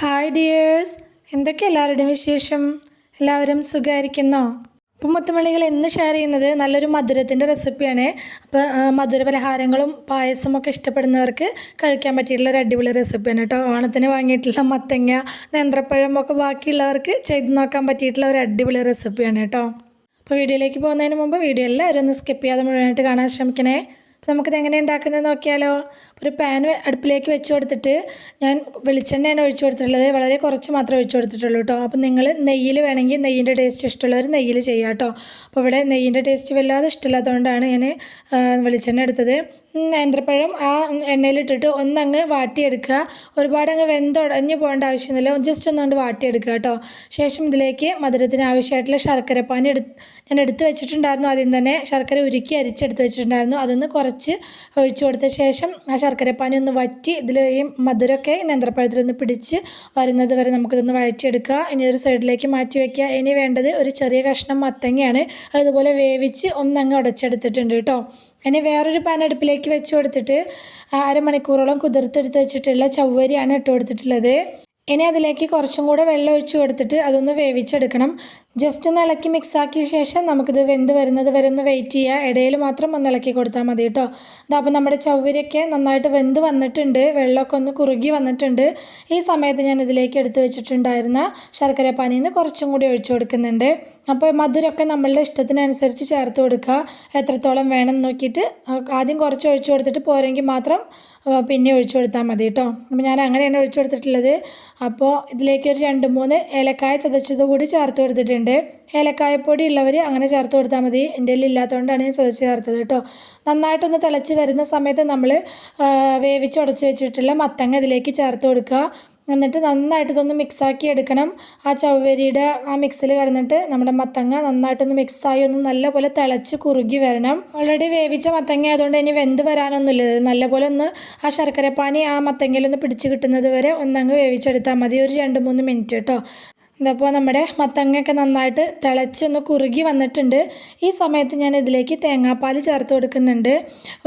Hi dears എന്തൊക്കെ എല്ലാവരുടെയും വിശേഷം? എല്ലാവരും സുഖമായിരിക്കുന്നോ അപ്പം മുത്തുമണികൾ ഇന്ന് ഷെയർ ചെയ്യുന്നത് നല്ലൊരു മധുരത്തിന്റെ റെസിപ്പിയാണ് അപ്പോൾ മധുര പലഹാരങ്ങളും പായസമൊക്കെ ഇഷ്ടപ്പെടുന്നവർക്ക് കഴിക്കാൻ പറ്റിയിട്ടുള്ള ഒരു അടിപൊളി റെസിപ്പിയാണ് കേട്ടോ. ഓണത്തിന് വാങ്ങിയിട്ടുള്ള മത്തങ്ങ നേന്ത്രപ്പഴം ഒക്കെ ബാക്കിയുള്ളവർക്ക് ചെയ്ത് നോക്കാൻ പറ്റിയിട്ടുള്ള ഒരു അടിപൊളി റെസിപ്പിയാണ് കേട്ടോ. അപ്പോൾ വീഡിയോയിലേക്ക് പോകുന്നതിന് മുമ്പ് വീഡിയോ എല്ലാവരും ഒന്ന് സ്കിപ്പ് ചെയ്യാതെ മുഴുവനായിട്ട് കാണാൻ ശ്രമിക്കണേ. അപ്പോൾ നമുക്കിത് എങ്ങനെ ഉണ്ടാക്കുന്നത് നോക്കിയാലോ? ഒരു പാൻ അടുപ്പിലേക്ക് വെച്ച് കൊടുത്തിട്ട് ഞാൻ വെളിച്ചെണ്ണയാണ് ഒഴിച്ചു കൊടുത്തിട്ടുള്ളത്. വളരെ കുറച്ച് മാത്രമേ ഒഴിച്ചു കൊടുത്തിട്ടുള്ളൂ കേട്ടോ അപ്പോൾ നിങ്ങൾ നെയ്യിൽ വേണമെങ്കിൽ നെയ്യിന്റെ ടേസ്റ്റ് ഇഷ്ടമുള്ളവർ നെയ്യിൽ ചെയ്യാം കേട്ടോ അപ്പോൾ ഇവിടെ നെയ്യിന്റെ ടേസ്റ്റ് വല്ലാതെ ഇഷ്ടമില്ലാത്തതുകൊണ്ടാണ് ഞാൻ വെളിച്ചെണ്ണ എടുത്തത്. നേന്ത്രപ്പഴം ആ എണ്ണയിലിട്ടിട്ട് ഒന്നങ്ങ് വാട്ടിയെടുക്കുക. ഒരുപാട് അങ്ങ് വെന്തുടഞ്ഞു പോകേണ്ട ആവശ്യമൊന്നുമില്ല. ജസ്റ്റ് ഒന്നുകൊണ്ട് വാട്ടിയെടുക്കുക കേട്ടോ ശേഷം ഇതിലേക്ക് മധുരത്തിന് ആവശ്യമായിട്ടുള്ള ശർക്കരപ്പാനി എടു ഞാൻ എടുത്ത് വെച്ചിട്ടുണ്ടായിരുന്നു. ആദ്യം തന്നെ ശർക്കര ഉരുക്കി അരിച്ചെടുത്ത് വെച്ചിട്ടുണ്ടായിരുന്നു. അതൊന്ന് കുറച്ച് ഒഴിച്ചു കൊടുത്ത ശേഷം ആ ശർക്കരപ്പാനി ഒന്ന് വറ്റി ഇതിൽ ഈ മധുരമൊക്കെ നേന്ത്രപ്പഴത്തിലൊന്ന് പിടിച്ച് വരുന്നത് വരെ നമുക്കിതൊന്ന് വഴറ്റിയെടുക്കുക. ഇനി ഒരു സൈഡിലേക്ക് മാറ്റി വയ്ക്കുക ഇനി വേണ്ടത് ഒരു ചെറിയ കഷ്ണം മത്തങ്ങയാണ്. അതുപോലെ വേവിച്ച് ഒന്നങ്ങ് ഉടച്ചെടുത്തിട്ടുണ്ട് കേട്ടോ. ഇനി വേറൊരു പാൻ അടുപ്പിലേക്ക് വെച്ച് കൊടുത്തിട്ട് അരമണിക്കൂറോളം കുതിർത്തെടുത്ത് വെച്ചിട്ടുള്ള ചവ്വരിയാണ് ഇട്ട് കൊടുത്തിട്ടുള്ളത്. ഇനി അതിലേക്ക് കുറച്ചും കൂടെ വെള്ളം ഒഴിച്ചു കൊടുത്തിട്ട് അതൊന്ന് വേവിച്ചെടുക്കണം. ജസ്റ്റ് ഒന്ന് ഇളക്കി മിക്സ് ആക്കിയ ശേഷം നമുക്കിത് വെന്ത് വരുന്നത് വരെ ഒന്ന് വെയിറ്റ് ചെയ്യുക. ഇടയിൽ മാത്രം ഒന്ന് ഇളക്കി കൊടുത്താൽ മതി കേട്ടോ. ഇതാ അപ്പോൾ നമ്മുടെ ചവരൊക്കെ നന്നായിട്ട് വെന്ത് വന്നിട്ടുണ്ട്. വെള്ളമൊക്കെ ഒന്ന് കുറുകി വന്നിട്ടുണ്ട്. ഈ സമയത്ത് ഞാൻ ഇതിലേക്ക് എടുത്ത് വെച്ചിട്ടുണ്ടായിരുന്ന ശർക്കര പാനിയിൽ നിന്ന് കുറച്ചും കൂടി ഒഴിച്ചു കൊടുക്കുന്നുണ്ട്. അപ്പോൾ മധുരമൊക്കെ നമ്മളുടെ ഇഷ്ടത്തിനനുസരിച്ച് ചേർത്ത് കൊടുക്കുക. എത്രത്തോളം വേണം നോക്കിയിട്ട് ആദ്യം കുറച്ച് ഒഴിച്ചു കൊടുത്തിട്ട് പോരെങ്കിൽ മാത്രം പിന്നെ ഒഴിച്ചു കൊടുത്താൽ മതി കേട്ടോ. അപ്പോൾ ഞാൻ അങ്ങനെയാണ് ഒഴിച്ചു കൊടുത്തിട്ടുള്ളത്. അപ്പോൾ ഇതിലേക്ക് ഒരു രണ്ട് മൂന്ന് ഏലക്കായ ചതച്ചത് കൂടി ചേർത്ത് കൊടുത്തിട്ടുണ്ട്. ഏലക്കായപ്പൊടി ഉള്ളവർ അങ്ങനെ ചേർത്ത് കൊടുത്താൽ മതി. എന്റെ ഇല്ലാത്തതുകൊണ്ടാണ് ഞാൻ ചതച്ച് ചേർത്തത് കേട്ടോ. നന്നായിട്ടൊന്ന് തിളച്ച് വരുന്ന സമയത്ത് നമ്മൾ വേവിച്ചുടച്ച് വെച്ചിട്ടുള്ള മത്തങ്ങ ഇതിലേക്ക് ചേർത്ത് കൊടുക്കുക. എന്നിട്ട് നന്നായിട്ട് ഇതൊന്ന് മിക്സാക്കി എടുക്കണം. ആ ചവ്വരിയുടെ ആ മിക്സിൽ കടന്നിട്ട് നമ്മുടെ മത്തങ്ങ നന്നായിട്ടൊന്ന് മിക്സായി ഒന്ന് നല്ലപോലെ തിളച്ച് കുറുകി വരണം. ഓൾറെഡി വേവിച്ച മത്തങ്ങ ആയതുകൊണ്ട് ഇനി വെന്ത് വരാനൊന്നുമില്ല. നല്ലപോലെ ഒന്ന് ആ ശർക്കരപ്പാനി ആ മത്തങ്ങയിലൊന്ന് പിടിച്ച് കിട്ടുന്നത് വരെ ഒന്നങ്ങ് വേവിച്ചെടുത്താൽ മതി. ഒരു രണ്ട് മൂന്ന് മിനിറ്റ് കേട്ടോ. ഇതപ്പോൾ നമ്മുടെ മത്തങ്ങയൊക്കെ നന്നായിട്ട് തിളച്ച് ഒന്ന് കുറുകി വന്നിട്ടുണ്ട്. ഈ സമയത്ത് ഞാൻ ഇതിലേക്ക് തേങ്ങാപ്പാൽ ചേർത്ത് കൊടുക്കുന്നുണ്ട്.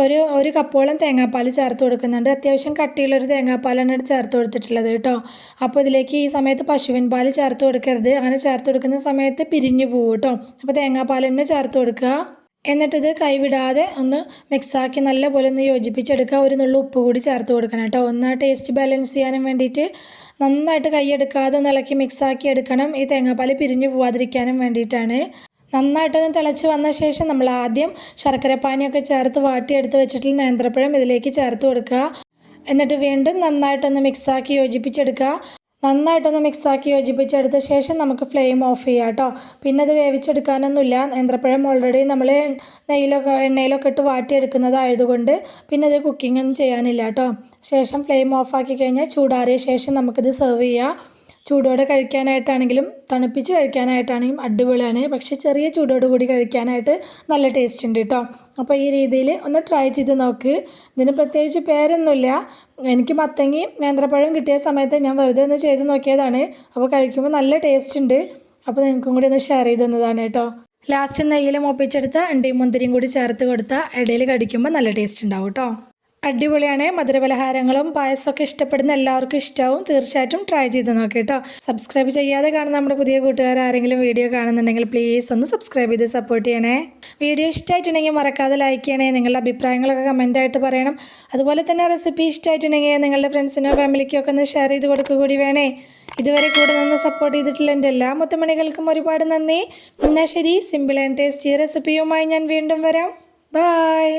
ഒരു ഒരു കപ്പോളം തേങ്ങാപ്പാൽ ചേർത്ത് കൊടുക്കുന്നുണ്ട്. അത്യാവശ്യം കട്ടിയുള്ളൊരു തേങ്ങാപ്പാലാണ് ചേർത്ത് കൊടുത്തിട്ടുള്ളത് കേട്ടോ. അപ്പോൾ ഇതിലേക്ക് ഈ സമയത്ത് പശുവിൻ പാൽ ചേർത്ത് കൊടുക്കരുത്. അങ്ങനെ ചേർത്ത് കൊടുക്കുന്ന സമയത്ത് പിരിഞ്ഞു പോകും കേട്ടോ. അപ്പോൾ തേങ്ങാപ്പാൽ തന്നെ ചേർത്ത് കൊടുക്കുക. എന്നിട്ടിത് കൈവിടാതെ ഒന്ന് മിക്സാക്കി നല്ലപോലെ ഒന്ന് യോജിപ്പിച്ചെടുക്കുക. ഒരു നുള്ളു ഉപ്പ് കൂടി ചേർത്ത് കൊടുക്കണം കേട്ടോ. ഒന്ന് ടേസ്റ്റ് ബാലൻസ് ചെയ്യാനും വേണ്ടിയിട്ട് നന്നായിട്ട് കൈയെടുക്കാതെ ഒന്ന് ഇളക്കി മിക്സാക്കി എടുക്കണം. ഈ തേങ്ങാപ്പാൽ പിരിഞ്ഞു പോവാതിരിക്കാനും വേണ്ടിയിട്ടാണ്. നന്നായിട്ടൊന്ന് തിളച്ച് വന്ന ശേഷം നമ്മൾ ആദ്യം ശർക്കരപ്പാനിയൊക്കെ ചേർത്ത് വാട്ടിയെടുത്ത് വെച്ചിട്ടുള്ള നേന്ത്രപ്പഴം ഇതിലേക്ക് ചേർത്ത് കൊടുക്കുക. എന്നിട്ട് വീണ്ടും നന്നായിട്ടൊന്ന് മിക്സാക്കി യോജിപ്പിച്ചെടുക്കുക. നന്നായിട്ടൊന്ന് മിക്സാക്കി യോജിപ്പിച്ചെടുത്ത ശേഷം നമുക്ക് ഫ്ലെയിം ഓഫ് ചെയ്യാം കേട്ടോ പിന്നെ അത് വേവിച്ചെടുക്കാനൊന്നുമില്ല. എന്ത്രപ്പഴം ഓൾറെഡി നമ്മൾ നെയ്യിലൊക്കെ എണ്ണയിലൊക്കെ ഇട്ട് വാട്ടിയെടുക്കുന്നതായതുകൊണ്ട് പിന്നെ അത് കുക്കിംഗ് ഒന്നും ചെയ്യാനില്ല കേട്ടോ ശേഷം ഫ്ലെയിം ഓഫ് ആക്കി കഴിഞ്ഞാൽ ചൂടാറിയ ശേഷം നമുക്കിത് സെർവ് ചെയ്യാം. ചൂടോടെ കഴിക്കാനായിട്ടാണെങ്കിലും തണുപ്പിച്ച് കഴിക്കാനായിട്ടാണെങ്കിലും അടിപൊളിയാണ്. പക്ഷേ ചെറിയ ചൂടോട് കൂടി കഴിക്കാനായിട്ട് നല്ല ടേസ്റ്റ് ഉണ്ട് കേട്ടോ അപ്പോൾ ഈ രീതിയിൽ ഒന്ന് ട്രൈ ചെയ്ത് നോക്ക്. ഇതിന് പ്രത്യേകിച്ച് പേരൊന്നുമില്ല. എനിക്ക് മത്തങ്ങി നേന്ത്രപ്പഴം കിട്ടിയ സമയത്ത് ഞാൻ വെറുതെ ഒന്ന് ചെയ്ത് നോക്കിയതാണ്. അപ്പോൾ കഴിക്കുമ്പോൾ നല്ല ടേസ്റ്റ് ഉണ്ട്. അപ്പോൾ നിങ്ങൾക്കും കൂടി ഒന്ന് ഷെയർ ചെയ്ത് തന്നതാണ് കേട്ടോ ലാസ്റ്റ് നെയ്യിൽ മൊപ്പിച്ചെടുത്ത അണ്ടിയും മുന്തിരിയും കൂടി ചേർത്ത് കൊടുത്താൽ ഇടയിൽ കടിക്കുമ്പോൾ നല്ല ടേസ്റ്റ് ഉണ്ടാവും കേട്ടോ അടിപൊളിയാണ്. മധുരപലഹാരങ്ങളും പായസമൊക്കെ ഇഷ്ടപ്പെടുന്ന എല്ലാവർക്കും ഇഷ്ടമാവും. തീർച്ചയായിട്ടും ട്രൈ ചെയ്ത് നോക്കി കേട്ടോ. സബ്സ്ക്രൈബ് ചെയ്യാതെ കാണുന്ന നമ്മുടെ പുതിയ കൂട്ടുകാർ ആരെങ്കിലും വീഡിയോ കാണുന്നുണ്ടെങ്കിൽ പ്ലീസ് ഒന്ന് സബ്സ്ക്രൈബ് ചെയ്ത് സപ്പോർട്ട് ചെയ്യണേ. വീഡിയോ ഇഷ്ടമായിട്ടുണ്ടെങ്കിൽ മറക്കാതെ ലൈക്ക് ചെയ്യണേ. നിങ്ങളുടെ അഭിപ്രായങ്ങളൊക്കെ കമന്റായിട്ട് പറയണം. അതുപോലെ തന്നെ റെസിപ്പി ഇഷ്ടമായിട്ടുണ്ടെങ്കിൽ നിങ്ങളുടെ ഫ്രണ്ട്സിനോ ഫാമിലിക്കോ ഒക്കെ ഒന്ന് ഷെയർ ചെയ്ത് കൊടുക്കുക കൂടി വേണേ. ഇതുവരെ കൂടെ നിന്ന് സപ്പോർട്ട് ചെയ്തിട്ടുള്ള എന്റെ എല്ലാ മുത്തുമണികൾക്കും ഒരുപാട് നന്ദി. എന്നാൽ ശരി. സിമ്പിൾ ആൻഡ് ടേസ്റ്റി റെസിപ്പിയുമായി ഞാൻ വീണ്ടും വരാം. ബായ്